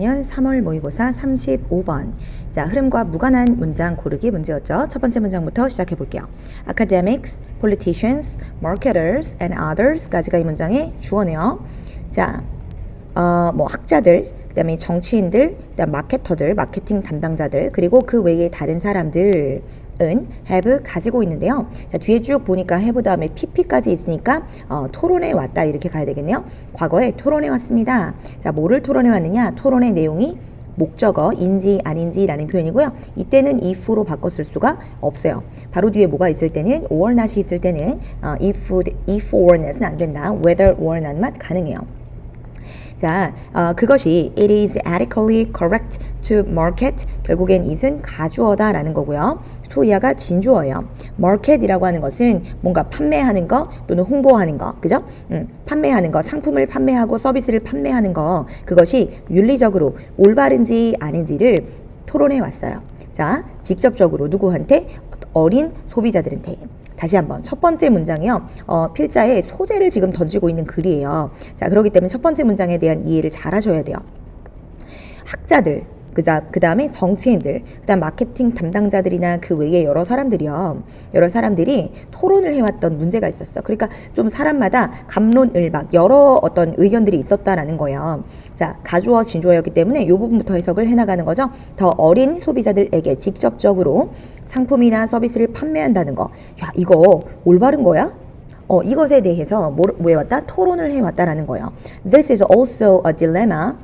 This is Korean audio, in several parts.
년 3월 모의고사 35번. 자, 흐름과 무관한 문장 고르기 문제였죠. 첫 번째 문장부터 시작해 볼게요. Academics, politicians, marketers, and others까지가 이 문장의 주어네요. 자, 어, 뭐 학자들, 그다음에 정치인들, 그다음 마케터들, 마케팅 담당자들, 그리고 그 외의 다른 사람들 은 have 가지고 있는데요. 자 뒤에 쭉 보니까 have 다음에 pp까지 있으니까 어, 토론해 왔다 이렇게 가야 되겠네요. 과거에 토론해 왔습니다. 자 뭐를 토론해 왔느냐? 토론의 내용이 목적어 인지 아닌지라는 표현이고요. 이때는 if로 쓸 수가 없어요. 바로 뒤에 뭐가 있을 때는 or not이 있을 때는 어, if, if or not은 안 된다. whether or not만 가능해요. 자, 어, 그것이 it is adequately correct to market 결국엔 it은 가주어다라는 거고요. 이하가 진주어예요. market이라고 하는 것은 뭔가 판매하는 거 또는 홍보하는 거, 그죠? 음, 판매하는 거, 상품을 판매하고 서비스를 판매하는 거 그것이 윤리적으로 올바른지 아닌지를 토론해 왔어요. 자, 직접적으로 누구한테 어린 소비자들한테 다시 한번 첫 번째 문장이요. 어, 필자의 소재를 지금 던지고 있는 글이에요. 자, 그렇기 때문에 첫 번째 문장에 대한 이해를 잘 하셔야 돼요. 학자들, 그 다음에 정치인들, 그 다음 마케팅 담당자들이나 그 외에 여러 사람들이요, 여러 사람들이 토론을 해왔던 문제가 있었어. 그러니까 좀 사람마다 감론을박 여러 어떤 의견들이 있었다라는 거예요. 자 가주어 진주어였기 때문에 이 부분부터 해석을 해나가는 거죠. 더 어린 소비자들에게 직접적으로 상품이나 서비스를 판매한다는 거, 야 이거 올바른 거야? 어, 이것에 대해서 뭐, 뭐 해왔다? 토론을 해왔다라는 거예요. This is also a dilemma.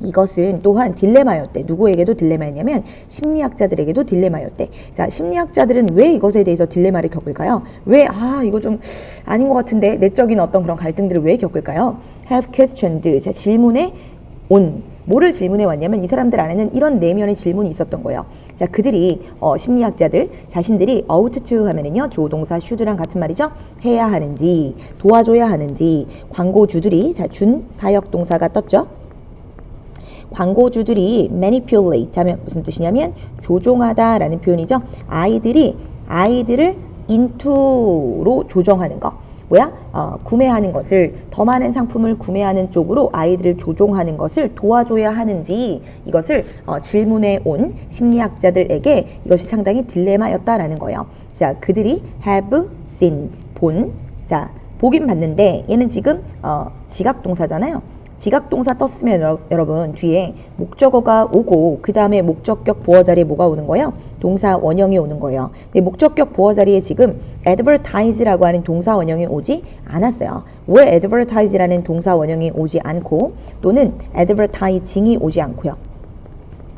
이것은 또한 딜레마였대. 누구에게도 딜레마였냐면 심리학자들에게도 딜레마였대. 자, 심리학자들은 왜 이것에 대해서 딜레마를 겪을까요? 왜, 아, 이거 좀 아닌 것 같은데, 내적인 어떤 그런 갈등들을 왜 겪을까요? have questioned. 자, 질문에 온. 뭐를 질문해 왔냐면 이 사람들 안에는 이런 내면의 질문이 있었던 거예요. 자, 그들이 어, 심리학자들 자신들이 out to 하면은요 조동사 should랑 같은 말이죠. 해야 하는지 도와줘야 하는지 광고주들이 자, 준 사역 동사가 떴죠. 광고주들이 manipulate 하면 무슨 뜻이냐면 조종하다 라는 표현이죠. 아이들이 아이들을 into로 조정하는 거. 뭐야? 어, 구매하는 것을 더 많은 상품을 구매하는 쪽으로 아이들을 조종하는 것을 도와줘야 하는지 이것을 어, 질문해 온 심리학자들에게 이것이 상당히 딜레마였다라는 거예요. 자, 그들이 have seen 본. 자, 보긴 봤는데 얘는 지금 어, 지각 동사잖아요. 지각 동사 떴으면 여러- 여러분 뒤에 목적어가 오고 그 다음에 목적격 보어 자리에 뭐가 오는 거예요? 동사 원형이 오는 거예요. 근데 목적격 보어 자리에 지금 advertise라고 하는 동사 원형이 오지 않았어요. 왜 advertise라는 동사 원형이 오지 않고 또는 advertising이 오지 않고요.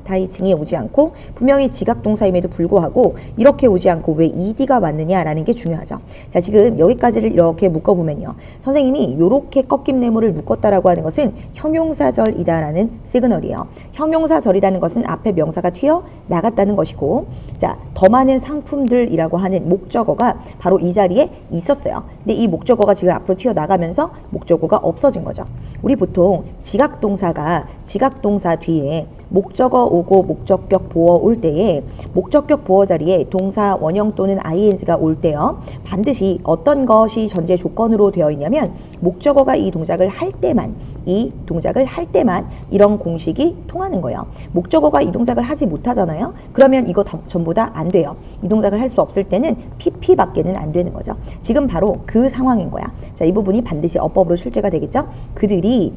다이칭이 오지 않고 분명히 지각 동사임에도 불구하고 이렇게 오지 않고 왜 ed가 왔느냐라는 게 중요하죠. 자 지금 여기까지를 이렇게 묶어보면요. 선생님이 이렇게 꺾임 네모를 묶었다라고 하는 것은 형용사절이다라는 시그널이에요. 형용사절이라는 것은 앞에 명사가 튀어 나갔다는 것이고 자더 많은 상품들이라고 하는 목적어가 바로 이 자리에 있었어요. 근데 이 목적어가 지금 앞으로 튀어 나가면서 목적어가 없어진 거죠. 우리 보통 지각 동사가 지각 동사 뒤에 목적어 오고 목적격 보어 올 때에 목적격 보어 자리에 동사 원형 또는 ing가 올 때요 반드시 어떤 것이 전제 조건으로 되어 있냐면 목적어가 이 동작을 할 때만 이 동작을 할 때만 이런 공식이 통하는 거예요 목적어가 이 동작을 하지 못하잖아요. 그러면 이거 다- 전부 다 안 돼요. 이 동작을 할 수 없을 때는 pp밖에는 안 되는 거죠. 지금 바로 그 상황인 거야. 자 이 부분이 반드시 어법으로 출제가 되겠죠? 그들이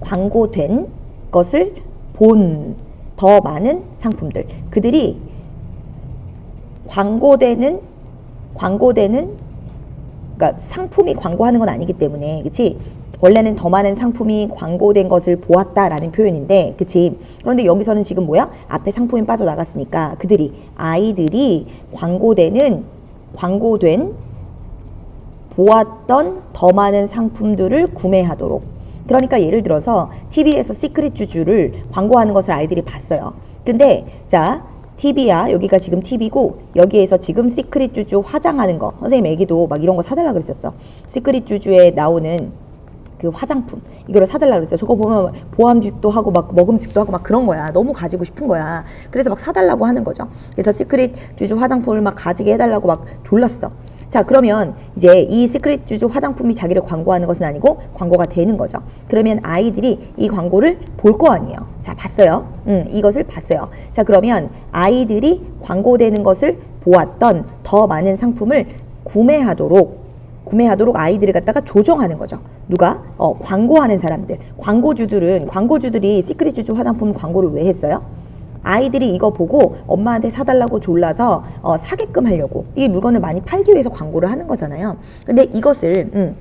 광고된 것을 본 더 많은 상품들. 그들이 광고되는 광고되는 그러니까 상품이 광고하는 건 아니기 때문에 그치 원래는 더 많은 상품이 광고된 것을 보았다라는 표현인데 그치 그런데 여기서는 지금 뭐야 앞에 상품이 빠져나갔으니까 그들이 아이들이 광고되는 광고된 보았던 더 많은 상품들을 구매하도록. 그러니까 예를 들어서 TV에서 시크릿 주주를 광고하는 것을 아이들이 봤어요. 근데 자 TV야 여기가 지금 TV고 여기에서 지금 시크릿 주주 화장하는 거 선생님 애기도 막 이런 거 사달라 그랬었어. 시크릿 주주에 나오는 그 화장품 이거를 사달라 그랬어요. 저거 보면 보암직도 하고 막 먹음직도 하고 막 그런 거야. 너무 가지고 싶은 거야. 그래서 막 사달라고 하는 거죠. 그래서 시크릿 주주 화장품을 막 가지게 해달라고 막 졸랐어. 자, 그러면 이제 이 시크릿 주주 화장품이 자기를 광고하는 것은 아니고 광고가 되는 거죠. 그러면 아이들이 이 광고를 볼 거 아니에요. 자, 봤어요. 음, 이것을 봤어요. 자, 그러면 아이들이 광고되는 것을 보았던 더 많은 상품을 구매하도록 구매하도록 아이들을 갖다가 조정하는 거죠. 누가? 어, 광고하는 사람들. 광고주들은 광고주들이 시크릿 주주 화장품 광고를 왜 했어요? 아이들이 이거 보고 엄마한테 사달라고 졸라서 어, 사게끔 하려고 이 물건을 많이 팔기 위해서 광고를 하는 거잖아요. 근데 이것을 음,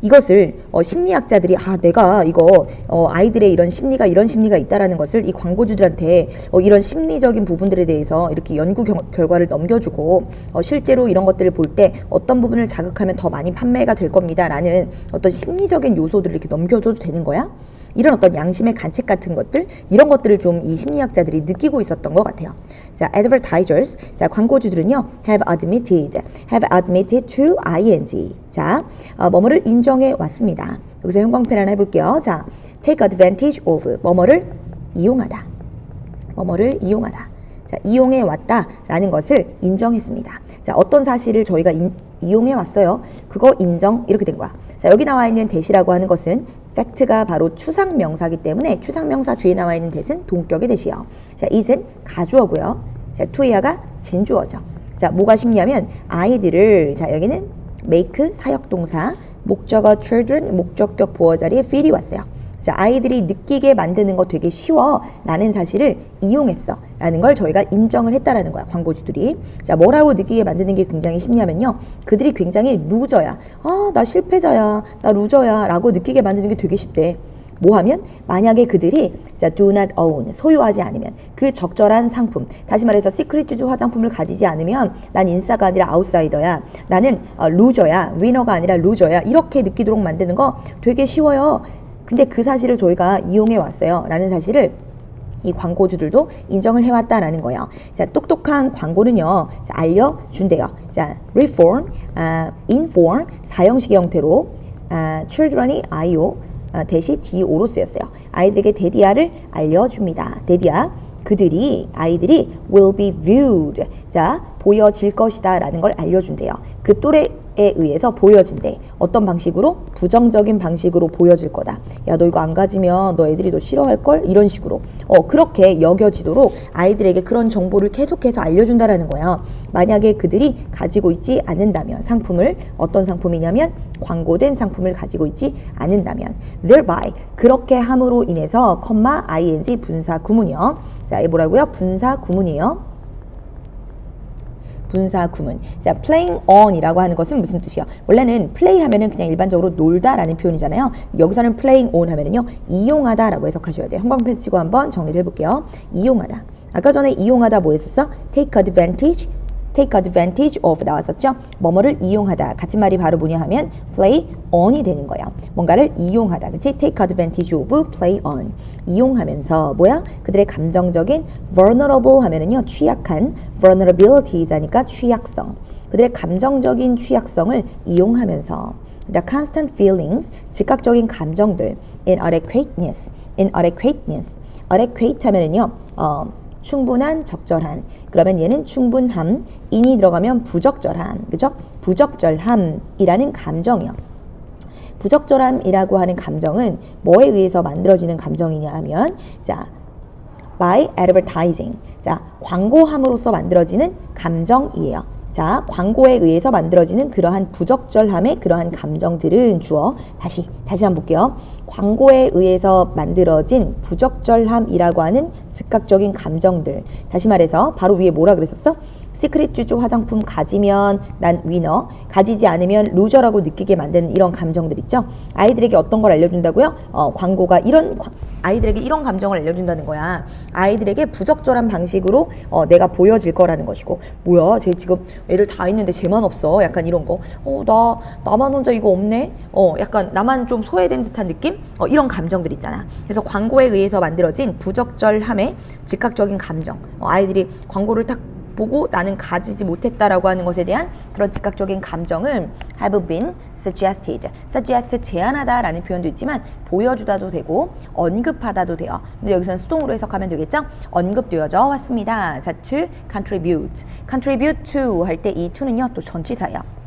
이것을 어, 심리학자들이 아 내가 이거 어, 아이들의 이런 심리가 이런 심리가 있다라는 것을 이 광고주들한테 어, 이런 심리적인 부분들에 대해서 이렇게 연구 경, 결과를 넘겨주고 어, 실제로 이런 것들을 볼 때 어떤 부분을 자극하면 더 많이 판매가 될 겁니다라는 어떤 심리적인 요소들을 이렇게 넘겨줘도 되는 거야? 이런 어떤 양심의 관책 같은 것들 이런 것들을 좀 이 심리학자들이 느끼고 있었던 것 같아요. 자, advertisers 자 광고주들은요 have admitted have admitted to ing 자 어, 뭐뭐를 인정해 왔습니다. 여기서 형광펜 하나 해볼게요. 자, take advantage of 뭐뭐를 이용하다 뭐뭐를 이용하다. 자, 이용해 왔다라는 것을 인정했습니다. 자, 어떤 사실을 저희가 인, 이용해 왔어요. 그거 인정 이렇게 된 거야. 자, 여기 나와 있는 대시라고 하는 것은 팩트가 바로 추상 명사기 때문에 추상 명사 뒤에 나와 있는 대신 동격의 대시요. 자, it은 가주어고요. 자, to야가 진주어죠. 자, 뭐가 쉽냐면 아이들을 자, 여기는 make 사역 동사 목적어 children 목적격 보어 자리에 feel이 왔어요. 자, 아이들이 느끼게 만드는 거 되게 쉬워 라는 사실을 이용했어. 라는 걸 저희가 인정을 했다라는 거야 광고주들이. 자 뭐라고 느끼게 만드는 게 굉장히 쉽냐면요. 그들이 굉장히 루저야. 아 나 실패자야. 나 루저야. 라고 느끼게 만드는 게 되게 쉽대. 뭐 하면 만약에 그들이 자 do not own 소유하지 않으면 그 적절한 상품 다시 말해서 시크릿 주주 화장품을 가지지 않으면 난 인싸가 아니라 아웃사이더야. 나는 어, 루저야. 위너가 아니라 루저야. 이렇게 느끼도록 만드는 거 되게 쉬워요 근데 그 사실을 저희가 이용해 왔어요. 라는 사실을 이 광고주들도 인정을 해왔다라는 거예요. 자, 똑똑한 광고는요, 자, 알려준대요. 자, reform, 아, inform, 사형식 형태로, 아, children이 IO, 아, 대시 DO로 쓰였어요. 아이들에게 데디아를 알려줍니다. 데디아. 그들이 아이들이 will be viewed 자 보여질 것이다 라는 걸 알려준대요. 그 또래에 의해서 보여진대. 어떤 방식으로? 부정적인 방식으로 보여질 거다. 야 너 이거 안 가지면 너 애들이 너 싫어할 걸 이런 식으로 어 그렇게 여겨지도록 아이들에게 그런 정보를 계속해서 알려준다라는 거야. 만약에 그들이 가지고 있지 않는다면 상품을 어떤 상품이냐면 광고된 상품을 가지고 있지 않는다면 thereby 그렇게 함으로 인해서 컴마 ing 분사 구문이요. 자, 이 뭐라고요? 분사 구문이에요. 분사 구문. 자, playing on이라고 하는 것은 무슨 뜻이야? 원래는 play 하면은 그냥 일반적으로 놀다라는 표현이잖아요. 여기서는 playing on 하면은요, 이용하다라고 해석하셔야 돼요. 형광펜 치고 한번 정리를 해볼게요. 이용하다. 아까 전에 이용하다 뭐 했었어? take advantage, take advantage of 나왔었죠? 뭐뭐를 이용하다. 같은 말이 바로 뭐냐 하면 play on이 되는 거예요. 뭔가를 이용하다. 그치? take advantage of, play on. 이용하면서 뭐야? 그들의 감정적인 vulnerable 하면은요, 취약한 vulnerabilities하니까 취약성. 그들의 감정적인 취약성을 이용하면서 the constant feelings, 즉각적인 감정들, inadequateness, inadequateness, adequate 하면은요, 어, 충분한, 적절한. 그러면 얘는 충분함, 인이 들어가면 부적절함, 그죠? 부적절함이라는 감정이요. 부적절함이라고 하는 감정은 뭐에 의해서 만들어지는 감정이냐 하면 자 by advertising 자 광고함으로써 만들어지는 감정이에요. 자 광고에 의해서 만들어지는 그러한 부적절함의 그러한 감정들은 주어 다시 다시 한번 볼게요. 광고에 의해서 만들어진 부적절함이라고 하는 즉각적인 감정들 다시 말해서 바로 위에 뭐라 그랬었어? 시크릿 주주 화장품 가지면 난 위너, 가지지 않으면 루저라고 느끼게 만드는 이런 감정들 있죠. 아이들에게 어떤 걸 알려준다고요? 어, 광고가 이런 과- 아이들에게 이런 감정을 알려준다는 거야. 아이들에게 부적절한 방식으로 어, 내가 보여질 거라는 것이고, 뭐야, 쟤 지금 애들 다 있는데 쟤만 없어. 약간 이런 거. 어, 나 나만 혼자 이거 없네. 어, 약간 나만 좀 소외된 듯한 느낌? 어, 이런 감정들 있잖아. 그래서 광고에 의해서 만들어진 부적절함의 즉각적인 감정. 어, 아이들이 광고를 딱 보고 나는 가지지 못했다라고 하는 것에 대한 그런 즉각적인 감정을 have been suggested. suggest 제안하다라는 표현도 있지만 보여주다도 되고 언급하다도 돼요. 근데 여기서는 수동으로 해석하면 되겠죠? 언급되어져 왔습니다. 자, to contribute. contribute to 할 때 이 to는요 또 전치사예요.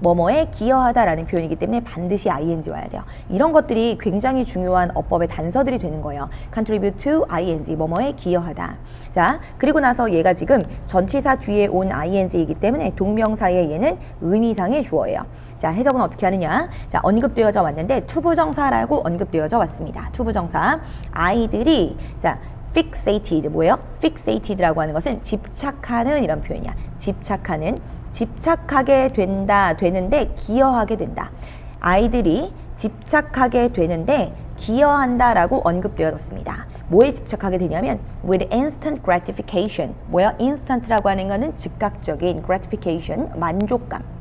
뭐뭐에 기여하다라는 표현이기 때문에 반드시 ing 와야 돼요. 이런 것들이 굉장히 중요한 어법의 단서들이 되는 거예요. contribute to ing 뭐뭐에 기여하다. 자, 그리고 나서 얘가 지금 전치사 뒤에 온 ing이기 때문에 동명사의 얘는 의미상의 주어예요. 자, 해석은 어떻게 하느냐? 자, 언급되어져 왔는데 투부정사라고 언급되어져 왔습니다. 투부정사. 아이들이 자, fixated 뭐예요? fixated라고 하는 것은 집착하는 이런 표현이야. 집착하는 집착하게 된다 되는데 기여하게 된다. 아이들이 집착하게 되는데 기여한다라고 언급되어졌습니다. 뭐에 집착하게 되냐면 with instant gratification. 뭐야? instant라고 하는 거는 즉각적인 gratification, 만족감.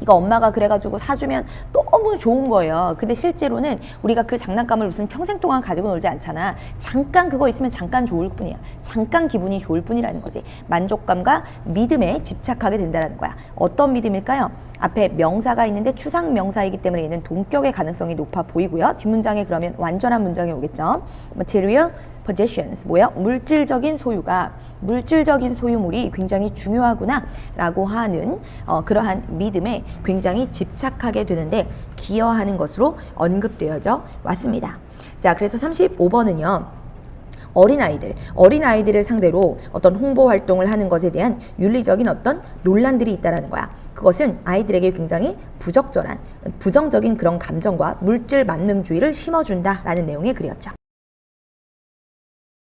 이거 엄마가 그래가지고 사주면 너무 좋은 거예요. 근데 실제로는 우리가 그 장난감을 무슨 평생 동안 가지고 놀지 않잖아. 잠깐 그거 있으면 잠깐 좋을 뿐이야. 잠깐 기분이 좋을 뿐이라는 거지. 만족감과 믿음에 집착하게 된다는 거야. 어떤 믿음일까요? 앞에 명사가 있는데 추상 명사이기 때문에 얘는 동격의 가능성이 높아 보이고요. 뒷문장에 그러면 완전한 문장이 오겠죠. material possessions 뭐야? 물질적인 소유가 물질적인 소유물이 굉장히 중요하구나 라고 하는 어, 그러한 믿음에 굉장히 집착하게 되는데 기여하는 것으로 언급되어져 왔습니다. 자, 그래서 35번은요. 어린아이들, 어린아이들을 상대로 어떤 홍보 활동을 하는 것에 대한 윤리적인 어떤 논란들이 있다라는 거야. 그것은 아이들에게 굉장히 부적절한, 부정적인 그런 감정과 물질 만능주의를 심어준다라는 내용의 글이었죠.